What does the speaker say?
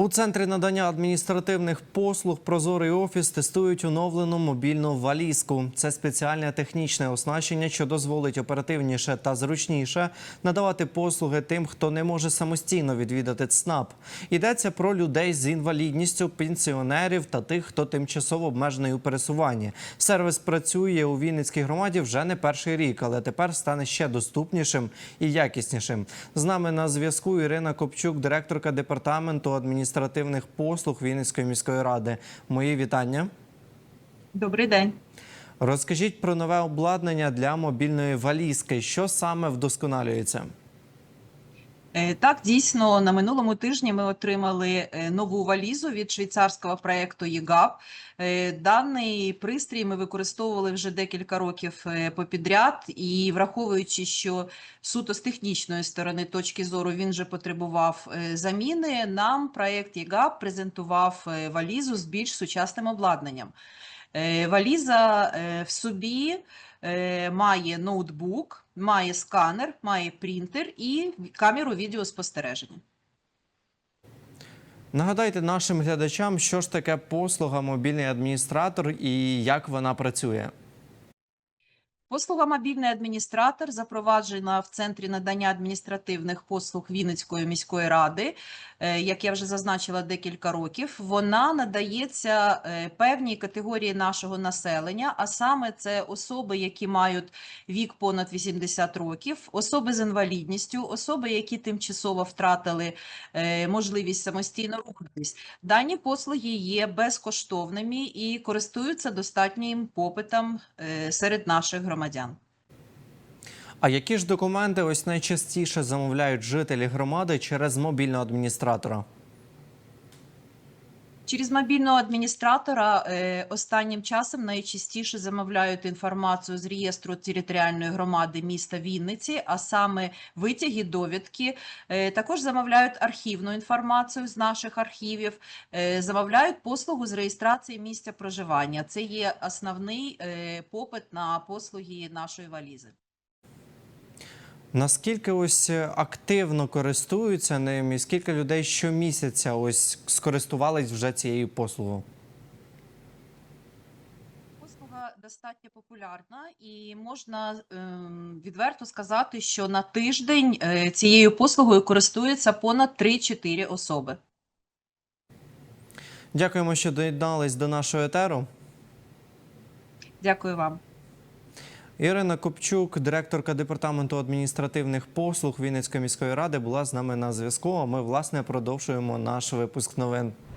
У центрі надання адміністративних послуг Прозорий офіс тестують оновлену мобільну валізку. Це спеціальне технічне оснащення, що дозволить оперативніше та зручніше надавати послуги тим, хто не може самостійно відвідати ЦНАП. Йдеться про людей з інвалідністю, пенсіонерів та тих, хто тимчасово обмежений у пересуванні. Сервіс працює у Вінницькій громаді вже не перший рік, але тепер стане ще доступнішим і якіснішим. З нами на зв'язку Ірина Копчук, директорка департаменту адміністративних послуг Вінницької міської ради. Мої вітання. Добрий день. Розкажіть про нове обладнання для мобільної валізки. Що саме вдосконалюється? Е, Так, дійсно, на минулому тижні ми отримали е, нову валізу від швейцарського проєкту ЄГАП. Е, Даний пристрій ми використовували вже декілька років попідряд, і враховуючи, що суто з технічної сторони точки зору він вже потребував заміни, нам проєкт ЄГАП презентував валізу з більш сучасним обладнанням. Е, Валіза е, в собі е, має ноутбук, має сканер, має принтер і камеру відеоспостереження. Нагадайте нашим глядачам, що ж таке послуга мобільний адміністратор і як вона працює. Послуга мобільний адміністратор запроваджена в центрі надання адміністративних послуг Вінницької міської ради, е, як я вже зазначила декілька років. Вона надається е, певній категорії нашого населення, а саме це особи, які мають вік понад 80 років, особи з інвалідністю, особи, які тимчасово втратили е, можливість самостійно рухатись. Дані послуги є безкоштовними і користуються достатнім попитом серед наших громадян. А які ж документи ось найчастіше замовляють жителі громади через мобільного адміністратора? Через мобільного адміністратора е, останнім часом найчастіше замовляють інформацію з реєстру територіальної громади міста Вінниці, а саме витяги, довідки. Е, також замовляють архівну інформацію з наших архівів, е, замовляють послугу з реєстрації місця проживання. Це є основний попит на послуги нашої валізи. Наскільки ось е, активно користуються ним і скільки людей щомісяця ось скористувались вже цією послугою? Послуга достатньо популярна, і можна ем, відверто сказати, що на тиждень е, цією послугою користується понад 3-4 особи. Дякуємо, що доєднались до нашого етеру. Дякую вам. Ірина Копчук, директорка департаменту адміністративних послуг Вінницької міської ради, була з нами на зв'язку. А ми власне продовжуємо наш випуск новин.